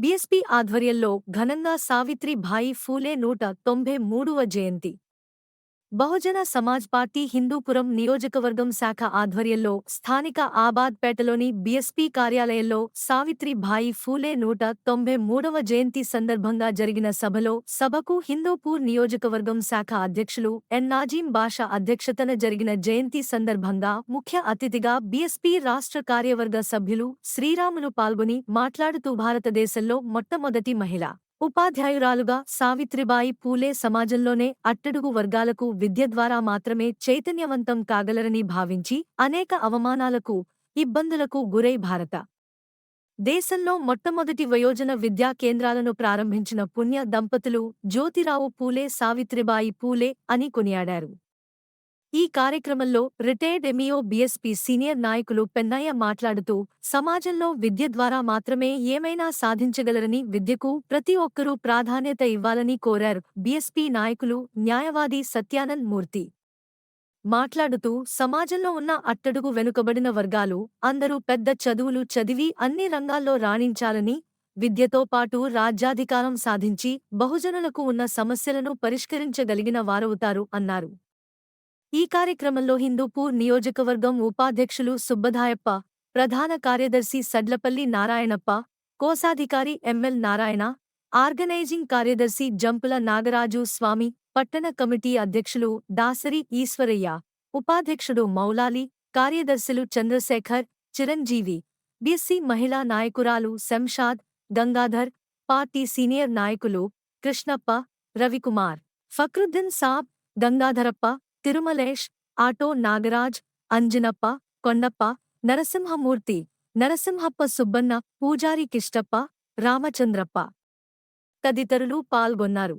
BSP ఆధ్వర్యంలో ఘనంగా సావిత్రిభాయి ఫూలే నూట తొంభై మూడవ జయంతి. బహుజన సమాజ్ పార్టీ హిందూపురం నియోజకవర్గం శాఖ ఆధ్వర్యంలో స్థానిక ఆబాద్పేటలోని బీఎస్పీ కార్యాలయంలో సావిత్రిభాయి ఫూలే నూట తొంభై మూడవ జయంతి సందర్భంగా జరిగిన సభలో సభకు హిందూపూర్ నియోజకవర్గం శాఖ అధ్యక్షులు ఎన్ నాజీం బాషా అధ్యక్షతన జరిగిన జయంతి సందర్భంగా ముఖ్య అతిథిగా బీఎస్పీ రాష్ట్ర కార్యవర్గ సభ్యులు శ్రీరాములు పాల్గొని మాట్లాడుతూ భారతదేశంలో మొట్టమొదటి మహిళ. ఉపాధ్యాయురాలుగా సావిత్రిబాయి పూలే సమాజంలోనే అట్టడుగు వర్గాలకు విద్య ద్వారా మాత్రమే చైతన్యవంతం కాగలరని భావించి అనేక అవమానాలకు ఇబ్బందులకు గురై భారత. దేశంలో మొట్టమొదటి వయోజన విద్యా కేంద్రాలను ప్రారంభించిన పుణ్య దంపతులు జ్యోతిరావు పూలే సావిత్రిబాయి పూలే అని కొనియాడారు. ఈ కార్యక్రమంలో రిటైర్డ్ ఎంఈఓ బీఎస్పీ సీనియర్ నాయకులు పెన్నయ్య మాట్లాడుతూ సమాజంలో విద్య ద్వారా మాత్రమే ఏమైనా సాధించగలరని విద్యకు ప్రతి ఒక్కరూ ప్రాధాన్యత ఇవ్వాలని కోరారు బీఎస్పీ నాయకులు న్యాయవాది సత్యానంద్ మూర్తి. మాట్లాడుతూ సమాజంలో ఉన్న అట్టడుగు వెనుకబడిన వర్గాలు అందరూ పెద్ద చదువులు చదివి అన్ని రంగాల్లో రాణించాలని విద్యతో పాటు రాజ్యాధికారం సాధించి బహుజనులకు ఉన్న సమస్యలను పరిష్కరించగలిగిన వారవుతారు అన్నారు. ఈ కార్యక్రమంలో హిందూపూర్ నియోజకవర్గం ఉపాధ్యక్షులు సుబ్బధాయప్ప ప్రధాన కార్యదర్శి సడ్లపల్లి నారాయణప్ప కోశాధికారి ఎంఎల్ నారాయణ ఆర్గనైజింగ్ కార్యదర్శి జంపుల నాగరాజు స్వామి పట్టణ కమిటీ అధ్యక్షులు దాసరి ఈశ్వరయ్య ఉపాధ్యక్షుడు మౌలాలి కార్యదర్శులు చంద్రశేఖర్ చిరంజీవి బిఎస్సి మహిళా నాయకురాలు శంషాద్ గంగాధర్ పార్టీ సీనియర్ నాయకులు కృష్ణప్ప రవికుమార్ ఫక్రుద్దీన్ సాబ్ గంగాధరప్ప తిరుమలేష్ ఆటో నాగరాజ్ అంజనప్ప కొండప్ప నరసింహమూర్తి నరసింహప్ప సుబ్బన్న పూజారి కిష్టప్ప రామచంద్రప్ప తదితరులు పాల్గొన్నారు.